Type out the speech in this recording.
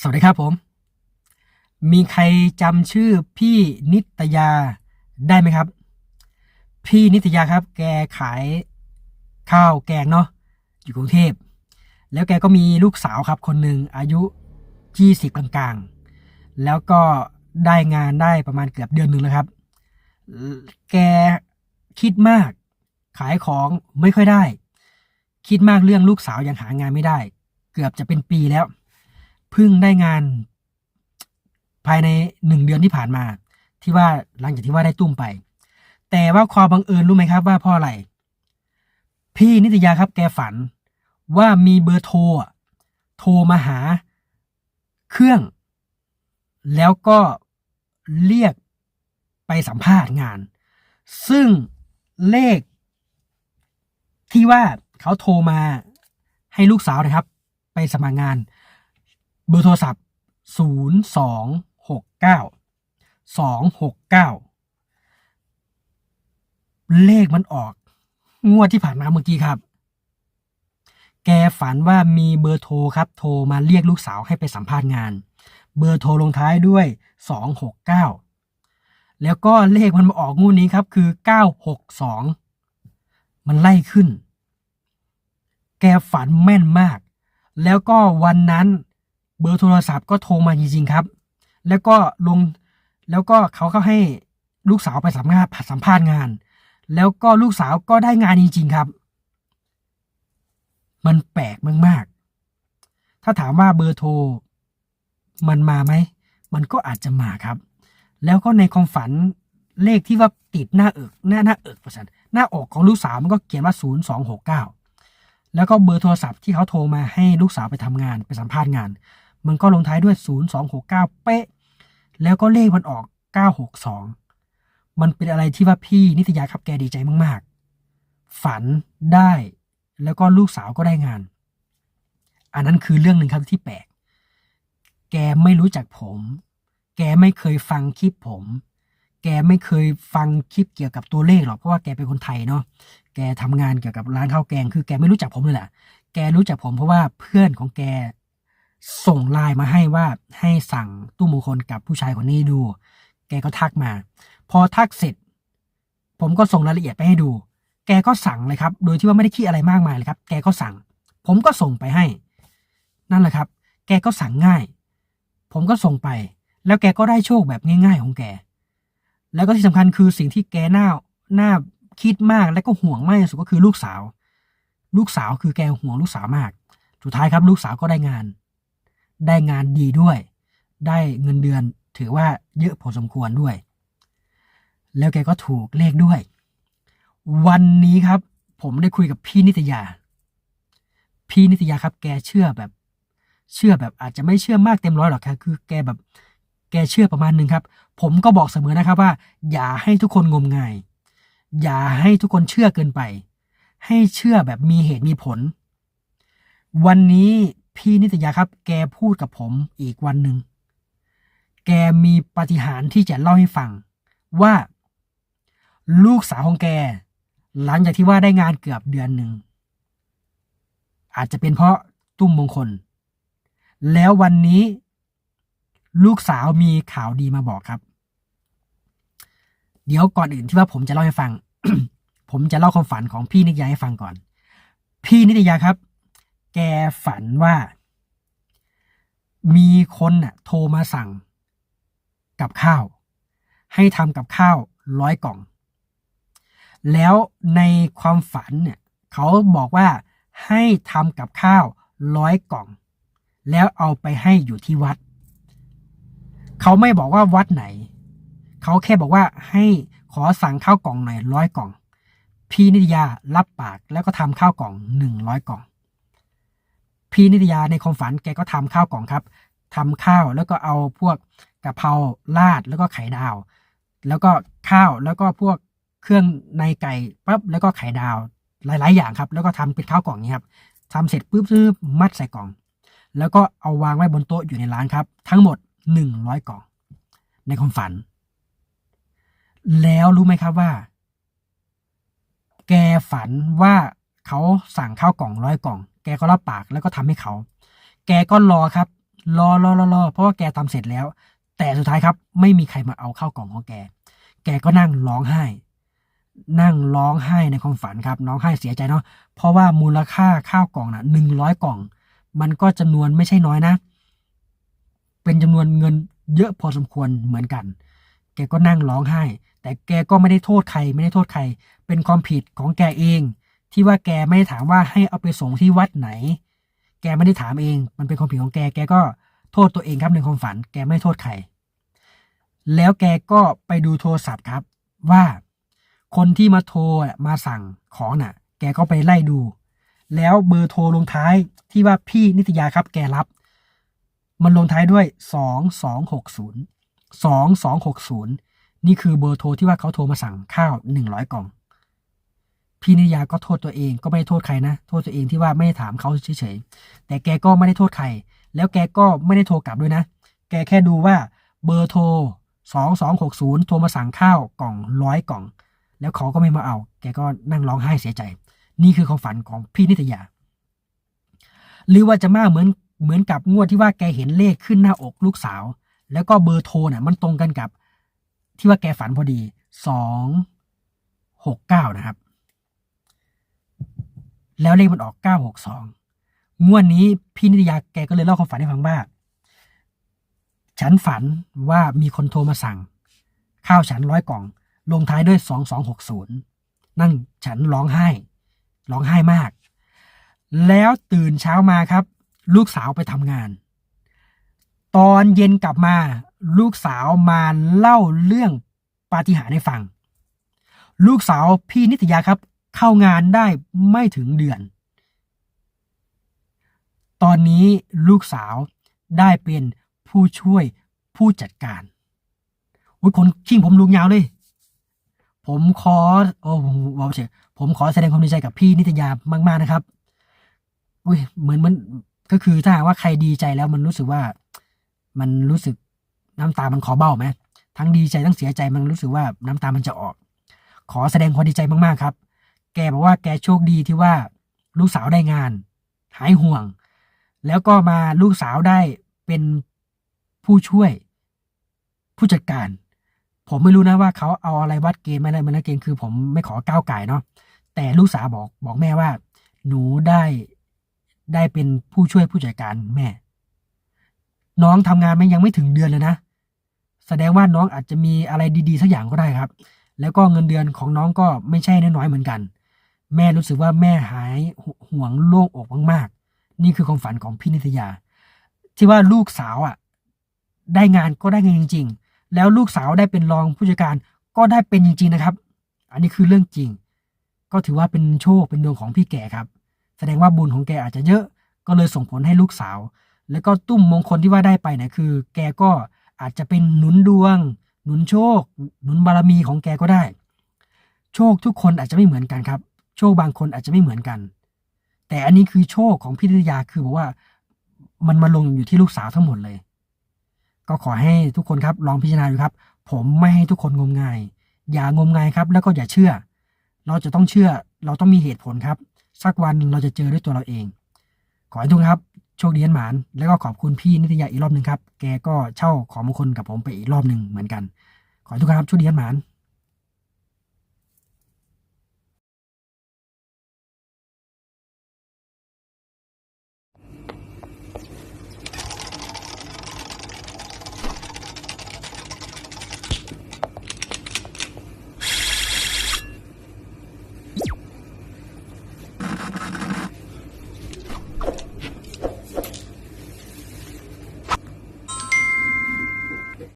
สวัสดีครับผม มีใครจำชื่อพี่นิตยาได้ไหมครับ พี่นิตยาครับ แกขายข้าวแกงเนาะอยู่กรุงเทพ แล้วแกก็มีลูกสาวครับ คนหนึ่งอายุยี่สิบกลางๆ แล้วก็ได้งานได้ประมาณเกือบเดือนหนึ่งแล้วครับ แกคิดมาก ขายของไม่ค่อยได้ คิดมากเรื่องลูกสาวยังหางานไม่ได้ เกือบจะเป็นปีแล้ว เพิ่งได้งาน ภายในหนึ่งเดือนที่ผ่านมา ที่ว่าหลังจากที่ว่าได้ตุ้มไป แต่ว่าความบังเอิญรู้ไหมครับ ว่าเพราะอะไร พี่นิตยาครับแกฝัน ว่ามีเบอร์โทรโทรมาหา เครื่อง แล้วก็เรียกไปสัมภาษณ์งาน ซึ่งเลข ที่ว่าเขาโทรมาให้ลูกสาวนะครับ ไปสมัครงาน เบอร์โทรศัพท์ 0 2 6 9 2 6 9 เลขมันออก งวดที่ผ่านมาเมื่อกี้ครับ แกฝันว่ามีเบอร์โทรครับ โทรมาเรียกลูกสาวให้ไปสัมภาษณ์งาน เบอร์โทรลงท้ายด้วย 269 แล้วก็เลขมันมาออกงวดนี้ครับคือ 962 มันไล่ขึ้น แกฝันแม่นมาก แล้วก็วันนั้น เบอร์โทรศัพท์ก็โทรมาจริงๆครับ แล้วก็ลงแล้วก็เขาก็ให้ลูกสาวไปสัมภาษณ์สัมภาษณ์งาน แล้วก็ลูกสาวก็ได้งานจริง ๆครับ มันแปลกมากๆ ถ้าถามว่าเบอร์โทร มันมาไหม มันก็อาจจะมาครับ แล้วก็ในความฝันเลขที่ว่าติดหน้าเอกหน้าหน้าเอกประชันหน้าอกของลูกสาวมันก็เขียนว่า 0269 แล้วก็เบอร์โทรศัพท์ที่เขาโทรมาให้ลูกสาวไปทำงานไปสัมภาษณ์งาน มันก็ลงท้ายด้วย 0269 เป๊ะ แล้วก็เลขมันออก 962 มันเป็นอะไรที่ว่าพี่นิตยาครับแกดีใจมากๆ ฝันได้แล้วก็ลูกสาวก็ได้งาน อันนั้นคือเรื่องหนึ่งครับที่แปลก แกไม่รู้จักผม แกไม่เคยฟังคลิปผม แกไม่เคยฟังคลิปเกี่ยวกับตัวเลขหรอกเพราะว่าแกเป็นคนไทยเนาะ แกทำงานเกี่ยวกับร้านข้าวแกง คือแกไม่รู้จักผมเลยแหละ แกรู้จักผมเพราะว่าเพื่อนของแก ส่งไลน์มาให้ว่าให้สั่งตู้มงคลกับผู้ชายคนนี้ดู แกก็ทักมา พอทักเสร็จ ผมก็ส่งรายละเอียดไปให้ดู แกก็สั่งเลยครับ โดยที่ว่าไม่ได้คิดอะไรมากมายเลยครับ แกก็สั่ง ผมก็ส่งไปให้ นั่นแหละครับ แกก็สั่งง่าย ผมก็ส่งไป แล้วแกก็ได้โชคแบบง่ายๆของแก แล้วก็ที่สำคัญคือสิ่งที่แกหน่าหน่าคิดมากและก็ห่วงมากที่สุดก็คือลูกสาว ลูกสาวคือแกห่วงลูกสาวมาก สุดท้ายครับ ลูกสาวก็ได้งาน ได้งานดีด้วย ได้เงินเดือนถือว่าเยอะพอสมควรด้วย แล้วแกก็ถูกเลขด้วย วันนี้ครับ ผมได้คุยกับพี่นิตยา พี่นิตยาครับ แกเชื่อแบบ เชื่อแบบอาจจะไม่เชื่อมากเต็มร้อยหรอกครับคือแกแบบ แกเชื่อประมาณหนึ่งครับ ผมก็บอกเสมอนะครับว่า อย่าให้ทุกคนงมงาย อย่าให้ทุกคนเชื่อเกินไป ให้เชื่อแบบมีเหตุมีผล วันนี้ พี่นิตยาครับ แกพูดกับผมอีกวันหนึ่ง แกมีปาฏิหาริย์ที่จะเล่าให้ฟัง ว่า ลูกสาวของแก หลังจากที่ว่าได้งานเกือบเดือนหนึ่ง อาจจะเป็นเพราะตุ้มมงคล แล้ววันนี้ ลูกสาวมีข่าวดีมาบอกครับ เดี๋ยวก่อนอื่นที่ว่าผมจะเล่าให้ฟัง ผมจะเล่าความฝันของพี่นิตยาให้ฟังก่อน พี่นิตยาครับ แกฝันว่า มีคนน่ะโทรมาสั่งกับข้าว ให้ทำกับข้าวร้อยกล่อง แล้วในความฝันเนี่ยเขาบอกว่าให้ทำกับข้าวร้อยกล่อง แล้วเอาไปให้อยู่ที่วัด เขาไม่บอกว่าวัดไหน เขาแค่บอกว่าให้ขอสั่งข้าวกล่องหน่อยร้อยกล่อง พี่นิตยารับปากแล้วก็ทำข้าวกล่องหนึ่งร้อยกล่อง พี่นิตยาในความฝันแกก็ทำข้าวกล่องครับทำข้าวแล้วก็เอาพวกกะเพราราดแล้วก็ไข่ดาว แล้วก็ข้าวแล้วก็พวกเครื่องในไก่ปั๊บแล้วก็ไข่ดาว หลาย ๆ อย่างครับ แล้วก็ทำเป็นข้าวกล่องนี้ครับทำเสร็จปุ๊บซื้อมัดใส่กล่อง แล้วก็เอาวางไว้บนโต๊ะอยู่ในร้านครับ ทั้งหมดหนึ่งร้อยกล่อง ในความฝัน แล้วรู้ไหมครับว่า แกฝันว่า เขาสั่งข้าวกล่องร้อยกล่อง แกก็รับปากแล้วก็ทำให้เขา แกก็รอครับ รอรอรอรอเพราะว่าแกทำเสร็จแล้ว แต่สุดท้ายครับ ไม่มีใครมาเอาข้าวกล่องของแก แกก็นั่งร้องไห้ นั่งร้องไห้ในความฝันครับร้องไห้เสียใจเนาะเพราะว่ามูลค่าข้าวกล่องน่ะหนึ่งร้อยกล่อง มันก็จำนวนไม่ใช่น้อยนะ เป็นจำนวนเงินเยอะพอสมควรเหมือนกัน แกก็นั่งร้องไห้ แต่แกก็ไม่ได้โทษใคร ไม่ได้โทษใคร เป็นความผิดของแกเอง ที่ว่าแกไม่ได้ถามว่าให้เอาไปส่งที่วัดไหน แกไม่ได้ถามเอง มันเป็นความผิดของแก แกก็โทษตัวเองครับในความฝัน แกไม่โทษใคร แล้วแกก็ไปดูโทรศัพท์ครับ ว่าคนที่มาโทรมาสั่งของน่ะ แกก็ไปไล่ดู แล้วเบอร์โทรลงท้ายที่ว่าพี่นิตยาครับแกรับ มันลงท้ายด้วยสองสองหกศูนย์สองสองหกศูนย์นี่คือเบอร์โทรที่ว่าเขาโทรมาสั่งข้าวหนึ่งร้อยกล่อง พี่นิยาก็โทษตัวเอง ก็ไม่ได้โทษใครนะ โทษตัวเองที่ว่าไม่ได้ถามเขาเฉยๆ แต่แกก็ไม่ได้โทษใคร แล้วแกก็ไม่ได้โทรกลับด้วยนะ แกแค่ดูว่าเบอร์โทรสองสองหกศูนย์โทรมาสั่งข้าวกล่องร้อยกล่อง แล้วเขาก็ไม่มาเอา แกก็นั่งร้องไห้เสียใจ นี่คือความฝันของพี่นิตยา หรือว่าจะมากเหมือนเหมือนกับงวดที่ว่าแกเห็นเลขขึ้นหน้าอกลูกสาว แล้วก็เบอร์โทรเนี่ยมันตรงกันกับ ที่ว่าแกฝันพอดีสองหกเก้านะครับ แล้วเลขมันออกเก้าหกสองงวดนี้พี่นิตยาแกก็เลยเล่าความฝันให้ฟังว่า ฉันฝันว่ามีคนโทรมาสั่ง ข้าวฉันร้อยกล่อง ลงท้ายด้วยสองสองหกศูนย์นั่นฉันร้องไห้ ร้องไห้มาก แล้วตื่นเช้ามาครับ ลูกสาวไปทำงาน ตอนเย็นกลับมา ลูกสาวมาเล่าเรื่องปาฏิหาริย์ให้ฟัง ลูกสาวพี่นิตยาครับ เข้างานได้ไม่ถึงเดือน ตอนนี้ลูกสาวได้เป็นผู้ช่วยผู้จัดการอุ้ยคนชิงผมลุงยาวเลย ผมขอโอ้ผมบอกเฉยผมขอแสดงความดีใจกับพี่นิตยามาก ๆนะครับอุ้ยเหมือนมันก็คือถ้าหากว่าใครดีใจแล้วมันรู้สึกว่ามันรู้สึกน้ำตามันขอเบ้าไหมทั้งดีใจทั้งเสียใจมันรู้สึกว่าน้ำตามันจะออก ขอแสดงความดีใจมากๆครับ แกบอกว่าแกโชคดีที่ว่าลูกสาวได้งาน หายห่วง แล้วก็มาลูกสาวได้เป็นผู้ช่วย ผู้จัดการ ผมไม่รู้นะว่าเขาเอาอะไรวัดเกณฑ์มาอะไรมานะเกณฑ์คือ ผมไม่ขอก้าวไก่เนาะแต่ลูกสาวบอกบอกแม่ว่า หนูได้ได้เป็นผู้ช่วยผู้จัดการแม่ น้องทำงานมันยังไม่ถึงเดือนเลยนะ แสดงว่าน้องอาจจะมีอะไรดีๆสักอย่างก็ได้ครับ แล้วก็เงินเดือนของน้องก็ไม่ใช่น้อยๆเหมือนกัน แม่รู้สึกว่าแม่หายห่วงโล่งอกมากๆ นี่คือความฝันของพี่นิตยา ที่ว่าลูกสาวอะ ได้งานก็ได้เงินจริง ๆ แล้วลูกสาวได้เป็นรองผู้จัดการก็ได้เป็นจริง ๆ นะครับ อันนี้คือเรื่องจริง ก็ถือว่าเป็นโชคเป็นดวงของพี่แก่ครับ แสดงว่าบุญของแกอาจจะเยอะ ก็เลยส่งผลให้ลูกสาว แล้วก็ตุ้มมงคลที่ว่าได้ไปเนี่ยคือ แกก็อาจจะเป็นหนุนดวง หนุนโชค หนุนบารมีของแกก็ได้ โชคทุกคนอาจจะไม่เหมือนกันครับ โชคบางคนอาจจะไม่เหมือนกัน แต่อันนี้คือโชคของพี่นิยาคือบอกว่ามันมาลงอยู่ที่ลูกสาวทั้งหมดเลย ก็ขอให้ทุกคนครับลองพิจารณาดูครับ ผมไม่ให้ทุกคนงมงาย อย่างมงายครับ แล้วก็อย่าเชื่อ เราจะต้องเชื่อ เราต้องมีเหตุผลครับ สักวันเราจะเจอด้วยตัวเราเอง ขอให้ทุกคนครับโชคดีอันหมาน แล้วก็ขอบคุณพี่นิตยาอีกรอบหนึ่งครับ แกก็เช่าของมงคลกับผมไปอีกรอบหนึ่งเหมือนกัน ขอให้ทุกคนครับโชคดีอันหมาน